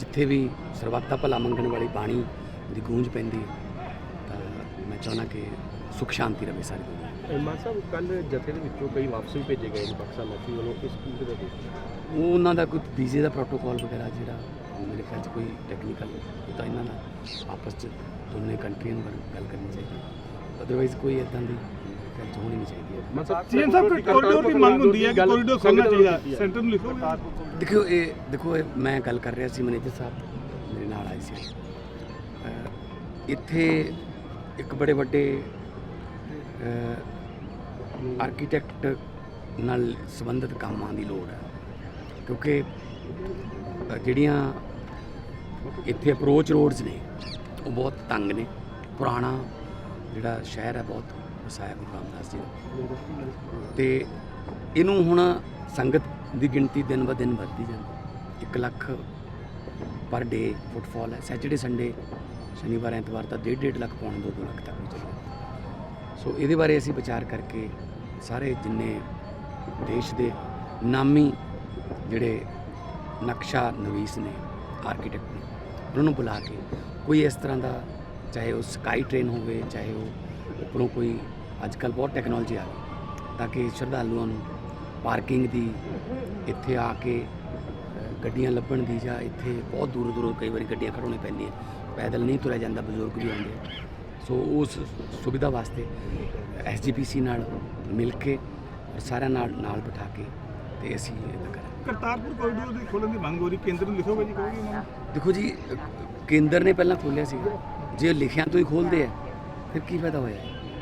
ਜਿੱਥੇ ਵੀ ਸਰਬੱਤਾ ਭਲਾ ਮੰਗਣ ਵਾਲੀ ਬਾਣੀ ਦੀ ਗੂੰਜ ਪੈਂਦੀ ਹੈ ਤਾਂ ਮੈਂ ਚਾਹੁੰਦਾ ਕਿ ਸੁਖ ਸ਼ਾਂਤੀ ਰਵੇ ਸਾਰੀ ਦੁਨੀਆ। ਮਾਨ ਸਾਹਿਬ ਕੱਲ ਜਥੇ ਦੇ ਵਿੱਚੋਂ ਕਈ ਵਾਪਸ ਵੀ ਭੇਜੇ ਗਏ ਨੇ ਪਾਕਿਸਤਾਨ ਮਾਫੀ ਵੱਲੋਂ ਇਸ ਚੀਜ਼ ਦਾ ਉਹ ਉਹਨਾਂ ਦਾ ਕੋਈ ਵੀਜ਼ੇ ਦਾ ਪ੍ਰੋਟੋਕਾਲ ਵਗੈਰਾ ਜਿਹੜਾ ਮੇਰੇ ਖਿਆਲ 'ਚ ਕੋਈ ਟੈਕਨੀਕਲ ਉਹ ਤਾਂ ਇਹਨਾਂ ਨਾਲ ਆਪਸ 'ਚ ਦੋਨੇ ਕੰਟਰੀਆਂ ਗੱਲ ਕਰਨੀ ਚਾਹੀਦੀ ਅਦਰਵਾਈਜ਼ ਕੋਈ ਇਦਾਂ ਦੀ ਮੇਰੇ ਖਿਆਲ 'ਚ ਹੋਣੀ ਨਹੀਂ ਚਾਹੀਦੀ ਹੈ। ਮਾਨ ਸਾਹਿਬ ਸੀਐਮ ਸਾਹਿਬ ਕੋਰੀਡੋਰ ਦੀ ਮੰਗ ਹੁੰਦੀ ਹੈ ਕਿ ਕੋਰੀਡੋਰ ਖੋਲ੍ਹਣਾ ਚਾਹੀਦਾ ਸੈਂਟਰ ਨੂੰ ਲਿਖੋ। ਦੇਖੋ ਇਹ ਦੇਖੋ ਇਹ ਮੈਂ ਗੱਲ ਕਰ ਰਿਹਾ ਸੀ ਮੈਨੇਜਰ ਸਾਹਿਬ ਮੇਰੇ ਨਾਲ ਆਏ ਸੀ। ਇੱਥੇ ਇੱਕ ਬੜੇ ਵੱਡੇ ਆਰਕੀਟੈਕਟ ਨਾਲ ਸੰਬੰਧਿਤ ਕੰਮਾਂ ਦੀ ਲੋੜ ਹੈ। ਕਿਉਂਕਿ ਜਿਹੜੀਆਂ ਇੱਥੇ ਅਪਰੋਚ ਰੋਡਸ ਨੇ ਉਹ ਬਹੁਤ ਤੰਗ ਨੇ। ਪੁਰਾਣਾ ਜਿਹੜਾ ਸ਼ਹਿਰ ਹੈ ਬਹੁਤ ਵਸਾਇਆ ਗੁਰੂ ਰਾਮਦਾਸ ਜੀ ਦਾ। ਤੇ ਇਹਨੂੰ ਹੁਣ ਸੰਗਤ ਦੀ ਗਿਣਤੀ ਦਿਨ ਬ ਦਿਨ ਵੱਧਦੀ ਜਾਂਦੀ 1 ਲੱਖ ਪਰ ਡੇ ਫੁੱਟਫਾਲ ਹੈ। ਸੈਚਰਡੇ, ਸੰਡੇ, ਸ਼ਨੀਵਾਰ, ਐਤਵਾਰ ਤਾਂ 1.5 1.5 ਲੱਖ ਪੌਣੇ 2 ਲੱਖ ਤੱਕ ਵੀ ਸੋ ਇਹਦੇ ਬਾਰੇ ਅਸੀਂ ਵਿਚਾਰ ਕਰਕੇ ਸਾਰੇ ਜਿੰਨੇ ਦੇਸ਼ ਦੇ ਨਾਮੀ ਜਿਹੜੇ ਨਕਸ਼ਾ ਨਵੀਸ ਨੇ, ਆਰਕੀਟੈਕਟ ਨੇ, ਉਹਨਾਂ ਨੂੰ ਬੁਲਾ ਕੇ ਕੋਈ ਇਸ ਤਰ੍ਹਾਂ ਦਾ ਚਾਹੇ ਉਹ ਸਕਾਈ ਟ੍ਰੇਨ ਹੋਵੇ, ਚਾਹੇ ਉਹ ਉੱਪਰੋਂ ਕੋਈ ਅੱਜ ਕੱਲ੍ਹ ਬਹੁਤ ਟੈਕਨੋਲੋਜੀ ਆ ਗਈ ਤਾਂ ਕਿ ਸ਼ਰਧਾਲੂਆਂ ਨੂੰ ਪਾਰਕਿੰਗ ਦੀ ਇੱਥੇ ਆ ਕੇ ਗੱਡੀਆਂ ਲੱਭਣ ਦੀ ਜਾਂ ਇੱਥੇ ਬਹੁਤ ਦੂਰੋਂ ਦੂਰੋਂ ਕਈ ਵਾਰੀ ਗੱਡੀਆਂ ਖੜਾਉਣੀਆਂ ਪੈਂਦੀਆਂ ਪੈਦਲ ਨਹੀਂ ਤੁਰਿਆ ਜਾਂਦਾ ਬਜ਼ੁਰਗ ਵੀ ਆਉਂਦੇ। ਸੋ ਉਸ ਸੁਵਿਧਾ ਵਾਸਤੇ ਐਸਜੀਪੀਸੀ ਨਾਲ ਮਿਲ ਕੇ ਸਾਰਿਆਂ ਨਾਲ ਨਾਲ ਬਿਠਾ ਕੇ ਤੇ ਅਸੀਂ ਇਹ ਕਰਾਂਗੇ। ਕਰਤਾਰਪੁਰ ਕੋਰੀਡੋਰ ਦੀ ਖੋਲ੍ਹਣ ਦੀ ਮੰਗ ਹੋ ਰਹੀ ਕੇਂਦਰ ਨੂੰ ਲਿਖੋਗੇ ਜੀ ਕਹੋਗੇ ਉਹਨਾਂ ਨੂੰ ਦੇਖੋ ਜੀ ਕੇਂਦਰ ਨੇ ਪਹਿਲਾਂ ਖੋਲ੍ਹਿਆ ਸੀ। ਜੇ ਲਿਖਿਆ ਤੋਂ ਹੀ ਖੋਲਦੇ ਆ ਫਿਰ ਕੀ ਫਾਇਦਾ ਹੋਇਆ?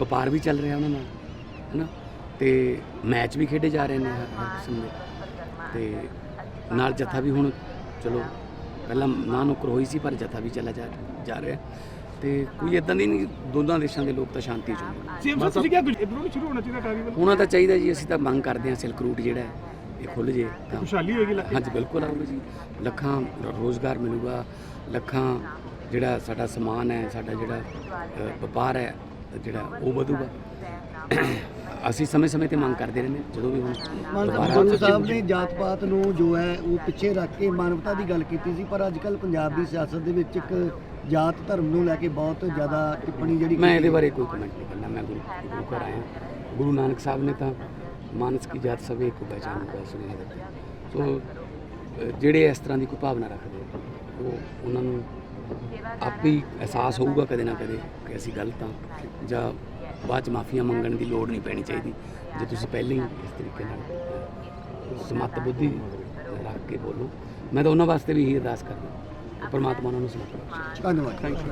ਵਪਾਰ ਵੀ ਚੱਲ ਰਿਹਾ ਉਹਨਾਂ ਨਾਲ ਹੈਨਾ? ਤੇ ਮੈਚ ਵੀ ਖੇਡੇ ਜਾ ਰਹੇ ਨੇ ਹਰ ਹਰ ਕਿਸਮ ਦੇ। ਤੇ ਨਾਲ ਜਥਾ ਵੀ ਹੁਣ ਚਲੋ ਪਹਿਲਾਂ ਨਾ ਨੁਕਰ ਹੋਈ ਸੀ ਪਰ ਜਥਾ ਵੀ ਚੱਲਾ ਜਾ ਜਾ ਰਿਹਾ। ਤੇ ਕੋਈ ਇਦਾਂ ਦੀ ਨਹੀਂ ਦੋਨਾਂ ਦੇਸ਼ਾਂ ਦੇ ਲੋਕ ਤਾਂ ਸ਼ਾਂਤੀ ਚਾਹੁੰਦੇ ਨੇ ਸੀਐਮ ਸਾਹਿਬ ਤੁਸੀਂ ਕਿਹਾ ਨਹੀਂ ਸ਼ੁਰੂ ਹੋਣਾ ਚਾਹੀਦਾ ਕਾਰਨੀਵਲ ਉਹਨਾਂ ਦਾ ਚਾਹੀਦਾ ਜੀ ਅਸੀਂ ਤਾਂ ਮੰਗ ਕਰਦੇ ਹਾਂ ਸਿਲਕ ਰੂਟ ਜਿਹੜਾ ਹੈ ਇਹ ਖੁੱਲ ਜੇ ਤਾਂ। ਖੁਸ਼ਹਾਲੀ ਹੋਏਗੀ 'ਚ। ਹਾਂਜੀ ਬਿਲਕੁਲ ਆਊਗਾ ਜੀ। ਲੱਖਾਂ ਰੋਜ਼ਗਾਰ ਮਿਲੂਗਾ ਲੱਖਾਂ ਜਿਹੜਾ ਸਾਡਾ ਸਮਾਨ ਹੈ ਸਾਡਾ ਜਿਹੜਾ ਵਪਾਰ ਹੈ ਜਿਹੜਾ ਉਹ ਵਧੂਗਾ। ਅਸੀਂ ਸਮੇਂ-ਸਮੇਂ ਤੇ ਮੰਗ ਕਰਦੇ ਰਹਿੰਦੇ ਹਾਂ, ਜਦੋਂ ਵੀ ਹੁਣ ਦੁਬਾਰਾ ਗੁਰੂ ਸਾਹਿਬ ਨੇ ਜਾਤ ਪਾਤ ਨੂੰ ਜੋ ਹੈ ਉਹ ਪਿੱਛੇ ਰੱਖ ਕੇ ਮਾਨਵਤਾ ਦੀ ਗੱਲ ਕੀਤੀ ਸੀ ਪਰ ਅੱਜ ਕੱਲ ਪੰਜਾਬ ਦੀ ਸਿਆਸਤ ਦੇ ਵਿੱਚ ਇੱਕ ਜਾਤ ਧਰਮ ਨੂੰ ਲੈ ਕੇ ਬਹੁਤ ਜ਼ਿਆਦਾ ਟਿੱਪਣੀ ਜਿਹੜੀ ਮੈਂ ਇਹਦੇ ਬਾਰੇ ਕੋਈ ਕਮੈਂਟ ਨਹੀਂ ਕਰਨਾ ਮੈਂ ਗੁਰੂ ਗੁਰੂ ਘਰ ਆਇਆ। ਗੁਰੂ ਨਾਨਕ ਸਾਹਿਬ ਨੇ ਤਾਂ ਮਾਨਸ ਕੀ ਜਾਤ ਸਭੇ ਕੋ ਪਹਿਚਾਨ ਦਾ ਸੁਨੇਹਾ ਦਿੱਤਾ ਸੋ ਅ, ਜਿਹੜੇ ਇਸ ਤਰ੍ਹਾਂ ਦੀ ਕੋਈ ਭਾਵਨਾ ਰੱਖਦੇ ਆ, ਉਹ ਉਹਨਾਂ ਨੂੰ ਆਪੇ ਹੀ ਅਹਿਸਾਸ ਹੋਊਗਾ ਕਦੇ ਨਾ ਕਦੇ ਕਿ ਅਸੀਂ ਗਲਤ ਹਾਂ ਜਾਂ ਬਾਅਦ ਚ ਮਾਫੀਆਂ ਮੰਗਣ ਦੀ ਲੋੜ ਨਹੀਂ ਪੈਣੀ ਚਾਹੀਦੀ, ਜੇ ਤੁਸੀਂ ਪਹਿਲਾਂ ਹੀ ਇਸ ਤਰੀਕੇ ਨਾਲ ਸਮੱਤ ਬੁੱਧੀ ਰੱਖ ਕੇ ਬੋਲੋ। ਮੈਂ ਤਾਂ ਉਹਨਾਂ ਵਾਸਤੇ ਵੀ ਇਹੀ ਅਰਦਾਸ ਕਰਦਾ ਪਰਮਾਤਮਾ ਉਹਨਾਂ ਨੂੰ ਸਮਰਪਿਤ ਥੈਂਕ ਯੂ